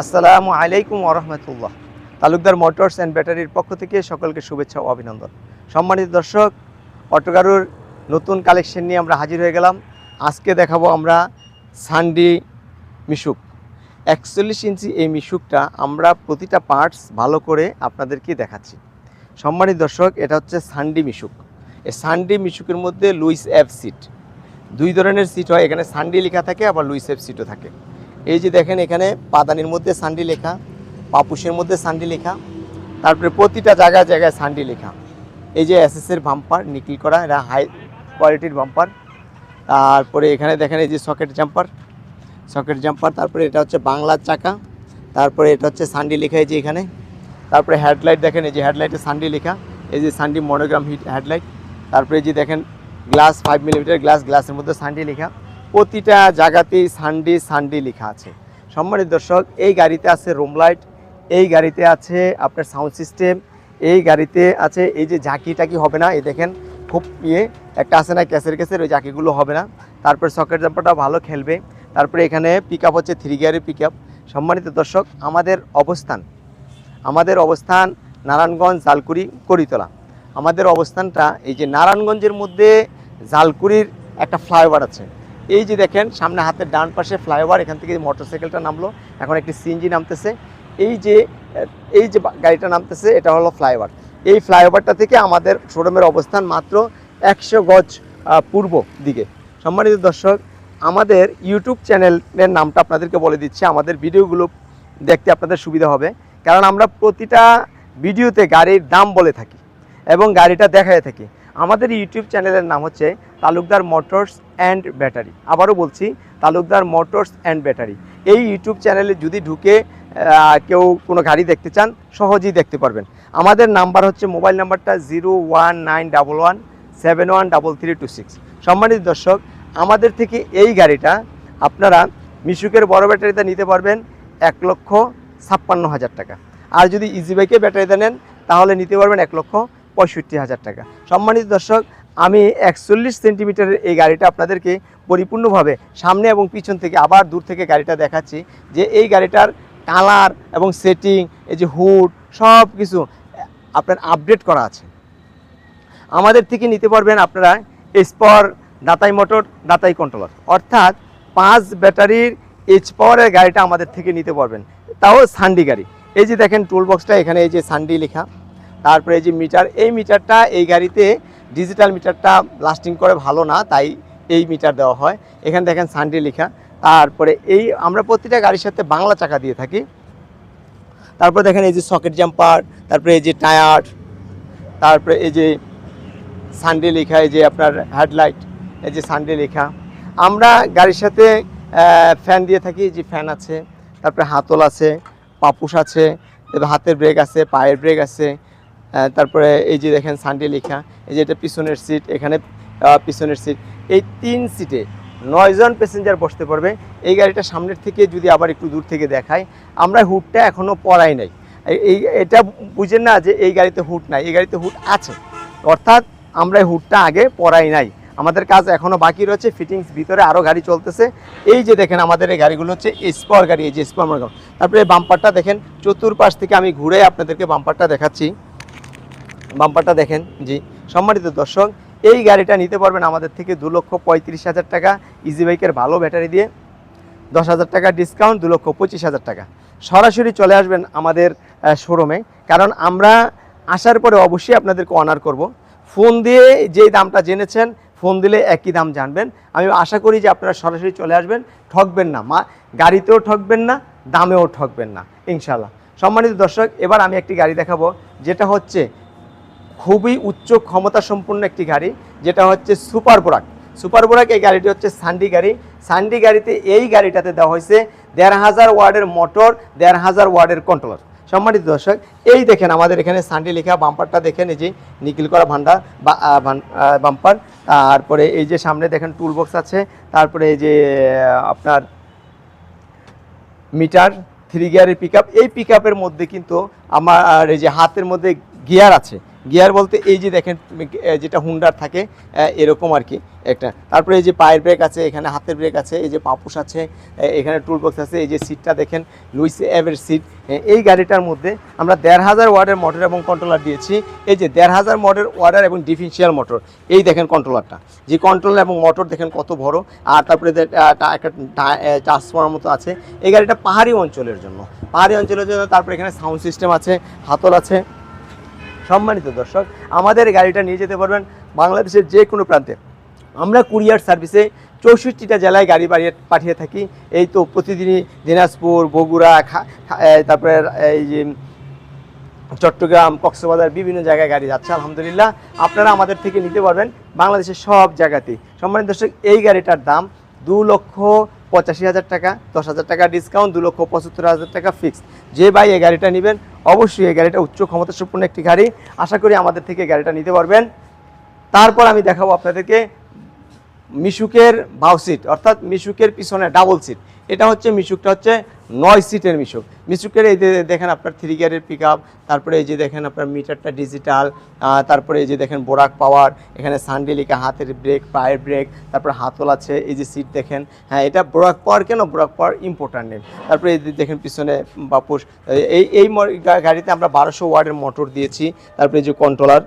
আসসালামু আলাইকুম ওরহমতুল্লাহ তালুকদার মোটরস অ্যান্ড ব্যাটারির পক্ষ থেকে সকলকে শুভেচ্ছা ও অভিনন্দন। সম্মানিত দর্শক, অটোগারুর নতুন কালেকশন নিয়ে আমরা হাজির হয়ে গেলাম। আজকে দেখাবো আমরা সানডি মিশুক। একচল্লিশ ইঞ্চি এই মিশুকটা আমরা প্রতিটা পার্টস ভালো করে আপনাদেরকে দেখাচ্ছি। সম্মানিত দর্শক, এটা হচ্ছে সানডি মিশুক। এই সানডি মিশুকের মধ্যে লুইস এফ সিট। দুই ধরনের সিট হয়। এখানে সানডি লেখা থাকে, আবার লুইস এফ সিটও থাকে। এই যে দেখেন এখানে পাদানির মধ্যে সানডি লেখা, পাপুসের মধ্যে সানডি লেখা, তারপরে প্রতিটা জায়গায় জায়গায় সানডি লেখা। এই যে এসএসের বাম্পার, নিকিল করা, এটা হাই কোয়ালিটির বাম্পার। তারপরে এখানে দেখেন এই যে সকেট জাম্পার সকেট জাম্পার, তারপরে এটা হচ্ছে বাংলার চাকা, তারপরে এটা হচ্ছে সানডি লেখা এই যে এখানে। তারপরে হেডলাইট দেখেন, এই যে হেডলাইটে সানডি লেখা, এই যে সানডি মনোগ্রাম হিট হেডলাইট। তারপরে এই যে দেখেন, গ্লাস ফাইভ মিলিমিটার গ্লাস গ্লাসের মধ্যে সানডি লেখা। প্রতিটা জায়গাতেই সানডি সানডি লেখা আছে। সম্মানিত দর্শক, এই গাড়িতে আছে রুম লাইট এই গাড়িতে আছে আপনার সাউন্ড সিস্টেম এই গাড়িতে আছে এই যে ঝাঁকি টাকি হবে না, এই দেখেন, খুব ইয়ে একটা আছে না ক্যাসের ক্যাসের, ওই ঝাঁকিগুলো হবে না। তারপরে সকেট জাম্পারটা ভালো খেলবে। তারপরে এখানে পিক হচ্ছে থ্রি গিয়ারের পিক সম্মানিত দর্শক, আমাদের অবস্থান আমাদের অবস্থান নারায়ণগঞ্জ জালকুড়ি করিতলা। আমাদের অবস্থানটা এই যে নারায়ণগঞ্জের মধ্যে জালকুড়ির একটা ফ্লাইওভার আছে। এই যে দেখেন, সামনে হাতের ডান পাশে ফ্লাইওভার, এখান থেকে মোটরসাইকেলটা নামলো। এখন একটি সিএনজি নামতেছে। এই যে এই যে গাড়িটা নামতেছে, এটা হলো ফ্লাইওভার। এই ফ্লাইওভারটা থেকে আমাদের শোরুমের অবস্থান মাত্র একশো গজ পূর্ব দিকে। সম্মানিত দর্শক, আমাদের ইউটিউব চ্যানেলের নামটা আপনাদেরকে বলে দিচ্ছি। আমাদের ভিডিওগুলো দেখতে আপনাদের সুবিধা হবে। কারণ আমরা প্রতিটা ভিডিওতে গাড়ির দাম বলে থাকি এবং গাড়িটা দেখায় থাকি। আমাদের ইউটিউব চ্যানেলের নাম হচ্ছে তালুকদার মোটরস অ্যান্ড ব্যাটারি। আবারও বলছি, তালুকদার মোটরস অ্যান্ড ব্যাটারি। এই ইউটিউব চ্যানেলে যদি ঢুকে কেউ কোনো গাড়ি দেখতে চান, সহজেই দেখতে পারবেন। আমাদের নাম্বার হচ্ছে, মোবাইল নাম্বারটা zero one nine double one seven one double three two six. সম্মানিত দর্শক, আমাদের থেকে এই গাড়িটা আপনারা মিশুকের বড় ব্যাটারিতে নিতে পারবেন এক লক্ষ ছাপ্পান্ন হাজার টাকা। আর যদি ইজি বাইকে ব্যাটারিতে নেন, তাহলে নিতে পারবেন এক লক্ষ পঁয়ষট্টি হাজার টাকা। সম্মানিত দর্শক, আমি একচল্লিশ সেন্টিমিটারের এই গাড়িটা আপনাদেরকে পরিপূর্ণভাবে সামনে এবং পিছন থেকে আবার দূর থেকে গাড়িটা দেখাচ্ছি যে এই গাড়িটার কালার এবং সেটিং এই যে হুড সব কিছু আপনার আপডেট করা আছে। আমাদের থেকে নিতে পারবেন আপনারা স্পর দাতাই মোটর, দাতাই কন্ট্রোলার অর্থাৎ পাঁচ ব্যাটারির এইচ পাওয়ারের গাড়িটা আমাদের থেকে নিতে পারবেন। তাও সান্ডি গাড়ি। এই যে দেখেন টুল বক্সটা এখানে এই যে সান্ডি লেখা। তারপরে এই যে মিটার, এই মিটারটা এই গাড়িতে ডিজিটাল মিটারটা লাস্টিং করে ভালো না, তাই এই মিটার দেওয়া হয়। এখানে দেখেন সানডে লেখা। তারপরে এই আমরা প্রতিটা গাড়ির সাথে বাংলা চাকা দিয়ে থাকি। তারপরে দেখেন এই যে সকেট জাম্পার তারপরে এই যে টায়ার তারপরে এই যে সানডে লেখা, এই যে আপনার হেডলাইট এই যে সানডে লেখা। আমরা গাড়ির সাথে ফ্যান দিয়ে থাকি যে ফ্যান আছে, তারপরে হাতল আছে, পাপুস আছে হাতের ব্রেক আছে, পায়ের ব্রেক আছে তারপরে এই যে দেখেন সানডে লেখা, এই যে এটা পিছনের সিট এখানে পিছনের সিট এই তিন সিটে নয়জন প্যাসেঞ্জার বসতে পারবে। এই গাড়িটা সামনের থেকে যদি আবার একটু দূর থেকে দেখাই আমরা হুডটা এখনও পরাই নাই। এই- এটা বুঝেন না যে এই গাড়িতে হুড নাই, এই গাড়িতে হুড আছে। অর্থাৎ আমরা হুডটা আগে পরাই নাই। আমাদের কাজ এখনও বাকি রয়েছে ফিটিংস ভিতরে আরও গাড়ি চলতেছে। এই যে দেখেন আমাদের এই গাড়িগুলো হচ্ছে স্পর গাড়ি, এই যে স্পর তারপরে বাম্পারটা দেখেন, চতুর্পাশ থেকে আমি ঘুরে আপনাদেরকে বাম্পারটা দেখাচ্ছি। বাম্পারটা দেখেন, জি। সম্মানিত দর্শক, এই গাড়িটা নিতে পারবেন আমাদের থেকে দু লক্ষ পঁয়ত্রিশ হাজার টাকা ইজি বাইকের ভালো ব্যাটারি দিয়ে। দশ হাজার টাকা ডিসকাউন্ট দু লক্ষ পঁচিশ হাজার টাকা। সরাসরি চলে আসবেন আমাদের শোরুমে কারণ আমরা আসার পরে অবশ্যই আপনাদেরকে অনার করব। ফোন দিয়ে যেই দামটা জেনেছেন, ফোন দিলে একই দাম জানবেন। আমি আশা করি যে আপনারা সরাসরি চলে আসবেন, ঠকবেন না। মা, গাড়িতেও ঠকবেন না, দামেও ঠকবেন না ইনশাল্লাহ সম্মানিত দর্শক, এবার আমি একটি গাড়ি দেখাবো, যেটা হচ্ছে খুবই উচ্চ ক্ষমতা সম্পন্ন একটি গাড়ি, যেটা হচ্ছে সুপার বোরাক। সুপার বোরাক এই গাড়িটি হচ্ছে সান্ডি গাড়ি। সান্ডি গাড়িতে এই গাড়িটাতে দেওয়া হয়েছে দেড় হাজার ওয়ার্ডের মোটর, দেড় হাজার ওয়ার্ডের কন্ট্রোলার। সম্মানিত দর্শক, এই দেখেন আমাদের এখানে সান্ডি লেখা বাম্পারটা দেখেন, এই যে নিকিল করা ভান্ডা বাম্পার। তারপরে এই যে সামনে দেখেন টুল বক্স আছে, তারপরে এই যে আপনার মিটার থ্রি গিয়ারের পিক এই পিক মধ্যে কিন্তু আমার এই যে হাতের মধ্যে গিয়ার আছে। গিয়ার বলতে এই যে দেখেন যেটা হুন্ডার থাকে এরকম আর কি একটা। তারপরে এই যে পায়ের ব্রেক আছে, এখানে হাতের ব্রেক আছে, এই যে পাপুস আছে এখানে টুল বক্স আছে, এই যে সিটটা দেখেন, লুইস অ্যাভের সিট এই গাড়িটার মধ্যে আমরা দেড় হাজার ওয়ার্ডের মোটর এবং কন্ট্রোলার দিয়েছি। এই যে দেড় হাজার মোটর ওয়ার্ডার এবং ডিফেন্সিয়াল মোটর এই দেখেন কন্ট্রোলারটা যে কন্ট্রোলার এবং মোটর দেখেন কত বড়। আর তারপরে একটা ট্রান্সফর্মার মতো আছে। এই গাড়িটা পাহাড়ি অঞ্চলের জন্য। পাহাড়ি অঞ্চলের জন্য তারপরে এখানে সাউন্ড সিস্টেম আছে, হাতল আছে। সম্মানিত দর্শক, আমাদের গাড়িটা নিয়ে যেতে পারবেন বাংলাদেশের যে কোনো প্রান্তে। আমরা কুরিয়ার সার্ভিসে চৌষট্টিটা জেলায় গাড়ি বাড়িয়ে পাঠিয়ে থাকি। এই তো প্রতিদিনই দিনাজপুর, বগুড়া তারপরে এই যে চট্টগ্রাম, কক্সবাজার বিভিন্ন জায়গায় গাড়ি যাচ্ছে, আলহামদুলিল্লাহ। আপনারা আমাদের থেকে নিতে পারবেন বাংলাদেশের সব জায়গাতেই। সম্মানিত দর্শক, এই গাড়িটার দাম দু লক্ষ পঁচাশি হাজার টাকা, দশ হাজার টাকা ডিসকাউন্ট দু লক্ষ পঁচাত্তর হাজার টাকা ফিক্সড যে ভাই এই গাড়িটা নেবেন, অবশ্যই এই গাড়িটা উচ্চ ক্ষমতা সম্পন্ন একটি গাড়ি। আশা করি আমাদের থেকে গাড়িটা নিতে পারবেন। তারপর আমি দেখাবো আপনাদেরকে মিশুকের বাউ সিট অর্থাৎ মিশুকের পিছনে ডাবল সিট এটা হচ্ছে, মিশুকটা হচ্ছে নয় সিটের মিশুক। মিশুকের এই যে দেখেন আপনার থ্রি গিয়ারের পিক তারপরে এই যে দেখেন আপনার মিটারটা ডিজিটাল তারপরে এই যে দেখেন বোরাক পাওয়ার এখানে সানডেলিকা হাতের ব্রেক পায়ের ব্রেক তারপরে হাতল আছে, এই যে সিট দেখেন। হ্যাঁ এটা বোরাক পাওয়ার কেন? বোরাক পাওয়ার ইম্পোর্টার নেম তারপরে এই দেখেন পিছনে বাপুস, এই এই গাড়িতে আমরা বারোশো ওয়ার্ডের মোটর দিয়েছি। তারপরে এই যে কন্ট্রোলার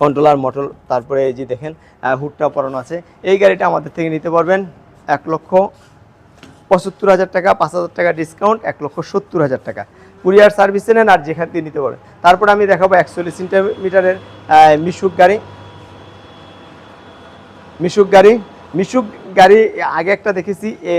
কন্ট্রোলার মোটর তারপরে এই যে দেখেন হুডটা পরানো আছে। এই গাড়িটা আমাদের থেকে নিতে পারবেন এক লক্ষ পঁচাত্তর হাজার টাকা, পাঁচ হাজার টাকা ডিসকাউন্ট এক লক্ষ সত্তর হাজার টাকা। কুরিয়ার সার্ভিসে নেন আর যেখান থেকে নিতে পারেন তারপর আমি দেখাবো একচল্লিশ সেন্টিমিটারের মিশুক গাড়ি। মিশুক গাড়ি মিশুক গাড়ি, আগে একটা দেখেছি, এ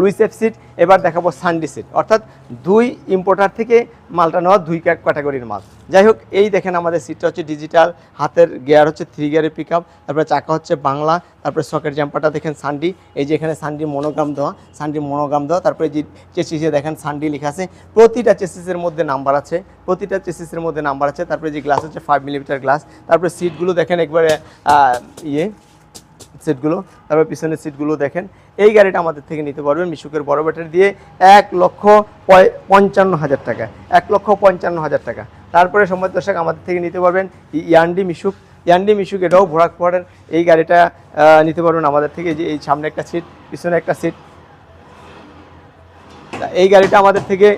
লুইস এফ সিট এবার দেখাবো সানডি সিট অর্থাৎ দুই ইম্পোর্টার থেকে মালটা নেওয়া দুই ক্যাটাগরির মাল। যাই হোক, এই দেখেন আমাদের সিটটা হচ্ছে ডিজিটাল হাতের গিয়ার হচ্ছে থ্রি গিয়ারের পিক আপ তারপরে চাকা হচ্ছে বাংলা, তারপরে সকেট জাম্পারটা দেখেন সানডি। এই যে এখানে সানডি মনোগ্রাম দেওয়া, সানডি মনোগ্রাম দেওয়া, তারপরে যে চেসিসে দেখেন সানডি লেখা আছে। প্রতিটা চেসিসের মধ্যে নাম্বার আছে, প্রতিটা চেসিসের মধ্যে নাম্বার আছে, তারপরে যে গ্লাস হচ্ছে ফাইভ মিলিমিটার গ্লাস তারপরে সিটগুলো দেখেন একবারে ইয়ে সিটগুলো তারপর পিছনের সিটগুলো দেখেন। এই গাড়িটা আমাদের থেকে নিতে পারবেন মিশুকের বড় ব্যাটারি দিয়ে এক লক্ষ পঞ্চান্ন হাজার টাকা। এক লক্ষ পঞ্চান্ন হাজার টাকা। তারপরে সম্মত দর্শক, আমাদের থেকে নিতে পারবেন ইয়ান্ডি মিশুক। ইয়ান্ডি মিশুক এটাও ভোরাক পড়ের এই গাড়িটা নিতে পারবেন আমাদের থেকে যে এই সামনে একটা সিট পিছনে একটা সিট এই গাড়িটা আমাদের থেকে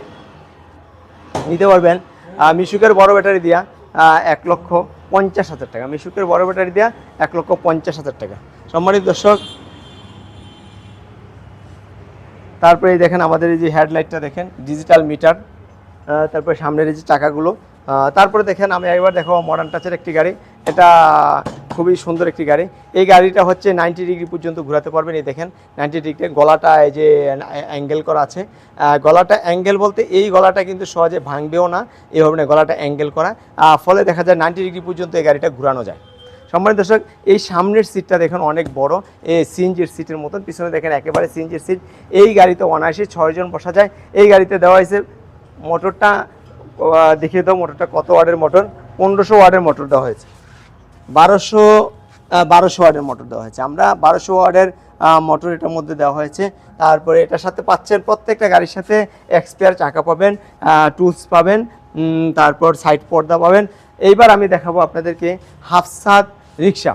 নিতে পারবেন মিশুকের বড় ব্যাটারি দিয়া এক লক্ষ পঞ্চাশ হাজার টাকা। মিশুকের বড় ব্যাটারি দেওয়া এক লক্ষ পঞ্চাশ হাজার টাকা। সম্মানিত দর্শক তারপরে দেখেন আমাদের এই যে হেডলাইটটা দেখেন ডিজিটাল মিটার তারপরে সামনের এই যে চাকাগুলো। তারপরে দেখেন আমি একবার দেখো মডার্ন টাচের একটি গাড়ি। এটা খুবই সুন্দর একটি গাড়ি। এই গাড়িটা হচ্ছে নাইনটি ডিগ্রি পর্যন্ত ঘোরাতে পারবেন, এই দেখেন। নাইনটি ডিগ্রি গলাটা এই যে অ্যাঙ্গেল করা আছে। গলাটা অ্যাঙ্গেল বলতে এই গলাটা কিন্তু সহজে ভাঙবেও না এইভাবে গলাটা অ্যাঙ্গেল করা। ফলে দেখা যায় নাইনটি ডিগ্রি পর্যন্ত এই গাড়িটা ঘোরানো যায়। সম্মানিত দর্শক, এই সামনের সিটটা দেখেন অনেক বড়। এই সিএনজির সিটের মতন। পিছনে দেখেন একেবারে সিএনজির সিট এই গাড়িতে অনায়াসে ছয়জন বসা যায়। এই গাড়িতে দেওয়া হয়েছে মোটরটা দেখিয়ে দাও মোটরটা কত ওয়ার্ডের মোটর পনেরোশো ওয়ার্ডের মোটর দেওয়া হয়েছে। বারোশো বারোশো ওয়ার্ডের মোটর দেওয়া হয়েছে। আমরা বারোশো ওয়ার্ডের মোটর এটার মধ্যে দেওয়া হয়েছে। তারপরে এটার সাথে পাচ্ছেন প্রত্যেকটা গাড়ির সাথে এক্সপিয়ার চাকা পাবেন টুলস পাবেন। তারপর সাইড পর্দা পাবেন। এইবার আমি দেখাবো আপনাদেরকে হাফসাদ রিক্সা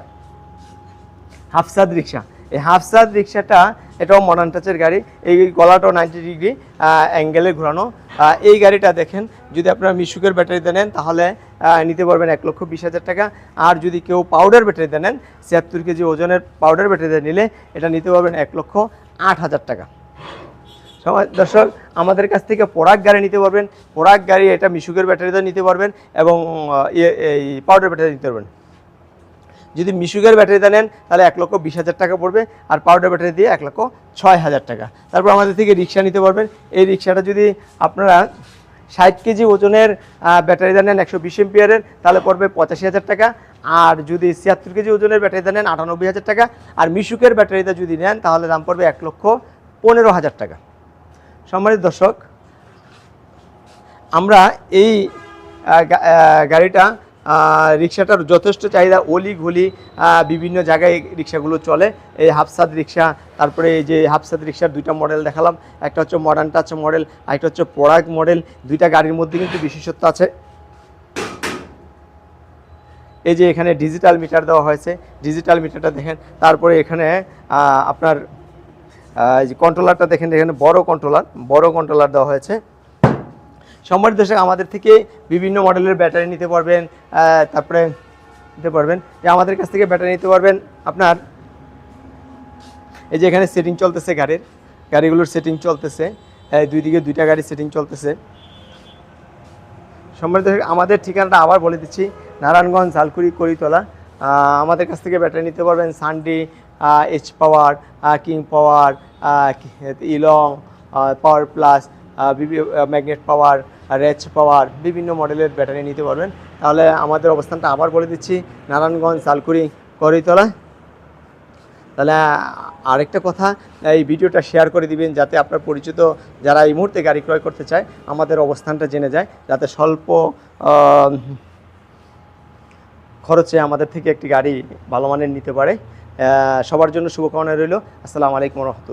হাফসাদ রিক্সা এই হাফসাদ রিক্সাটা এটাও মডার্ন টাচের গাড়ি। এই গলাটাও নাইনটি ডিগ্রি অ্যাঙ্গেলে ঘোরানো। এই গাড়িটা দেখেন, যদি আপনারা মিশুকের ব্যাটারিতে নেন, তাহলে নিতে পারবেন এক লক্ষ বিশ হাজার টাকা। আর যদি কেউ পাউডার ব্যাটারিতে নেন, ছিয়াত্তর কেজি ওজনের পাউডার ব্যাটারিতে নিলে, এটা নিতে পারবেন এক লক্ষ আট হাজার টাকা। দর্শক, আমাদের কাছ থেকে পোড়াক গাড়ি নিতে পারবেন। পোড়াক গাড়ি এটা মিশুকের ব্যাটারিতে নিতে পারবেন এবং ইয়ে- এই পাউডার ব্যাটারি নিতে পারবেন। যদি মিশুকের ব্যাটারিটা নেন, তাহলে এক লক্ষ বিশ হাজার টাকা পড়বে, আর পাউডার ব্যাটারি দিয়ে এক লক্ষ ছয় হাজার টাকা। তারপর আমাদের থেকে রিক্সা নিতে পারবেন। এই রিক্সাটা যদি আপনারা ষাট কেজি ওজনের ব্যাটারিটা নেন একশো বিশ এমপিয়ারের, তাহলে পড়বে পঁচাশি হাজার টাকা। আর যদি ছিয়াত্তর কেজি ওজনের ব্যাটারিটা নেন আটানব্বই হাজার টাকা। আর মিশুকের ব্যাটারিটা যদি নেন, তাহলে দাম পড়বে এক লক্ষ পনেরো হাজার টাকা। সম্মানিত দর্শক আমরা এই গাড়িটা রিক্সাটার যথেষ্ট চাহিদা অলি আহ, বিভিন্ন জায়গায় রিক্সাগুলো চলে। এই হাফসাদ রিক্সা তারপরে এই যে হাফসাদ রিক্সার দুইটা মডেল দেখালাম। একটা হচ্ছে মডার্ন টাচ মডেল একটা হচ্ছে পরাগ মডেল দুইটা গাড়ির মধ্যে কিন্তু বিশেষত্ব আছে। এই যে এখানে ডিজিটাল মিটার দেওয়া হয়েছে। ডিজিটাল মিটারটা দেখেন। তারপরে এখানে আপনার যে কন্ট্রোলারটা দেখেন এখানে বড় কন্ট্রোলার বড় কন্ট্রোলার দেওয়া হয়েছে। সম্মানিত দর্শক আমাদের থেকে বিভিন্ন মডেলের ব্যাটারি নিতে পারবেন তারপরে নিতে পারবেন। যে আমাদের কাছ থেকে ব্যাটারি নিতে পারবেন আপনার এই যে এখানে সেটিং চলতেছে গাড়ির। গাড়িগুলোর সেটিং চলতেছে। দুই দিকে দুইটা গাড়ি সেটিং চলতেছে। সম্মানিত দর্শক, আমাদের ঠিকানাটা আবার বলে দিচ্ছি নারায়ণগঞ্জ ঝালকুড়ি করিতলা। আমাদের কাছ থেকে ব্যাটারি নিতে পারবেন সানডি এইচ পাওয়ার কিং পাওয়ার ইলং পাওয়ার প্লাস ম্যাগনেট পাওয়ার রেচ পাওয়ার বিভিন্ন মডেলের ব্যাটারি নিতে পারবেন। তাহলে আমাদের অবস্থানটা আবার বলে দিচ্ছি, নারায়ণগঞ্জ ঝালকুড়ি করিতলা। তাহলে আরেকটা কথা, এই ভিডিওটা শেয়ার করে দিবেন যাতে আপনার পরিচিত যারা এই মুহূর্তে গাড়ি ক্রয় করতে চায়, আমাদের অবস্থানটা জেনে যায়, যাতে স্বল্প খরচে আমাদের থেকে একটি গাড়ি ভালো মানের নিতে পারে। সবার জন্য শুভকামনা রইল। আসসালামু আলাইকুম রহমতুল্লাহ।